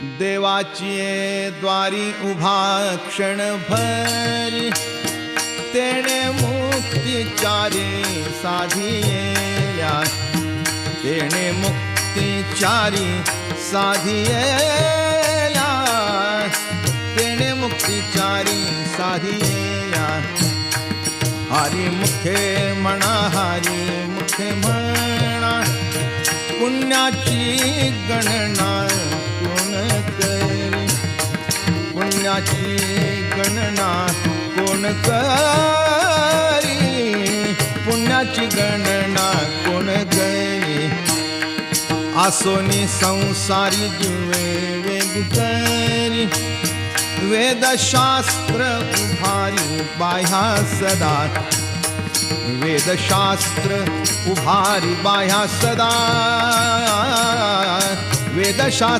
देवाची द्वारी उभा क्षणभरी तेणे मुक्तिचारी साधिया तेणे मुक्तिचारी साधिया तेणे मुक्तिचारी साधिया हरी मुखे म्हणा हरी मुखे म्हणा पुण्याची गणना पुण्याची गणना कोण करी? पुण्याची गणना कोण करी? आसोनी संसारी जीवे वेग करी. वेदशास्त्र उभारी बाह्या सदा. वेदशास्त्र उभारी बाह्या सदा. वेदशास्त्र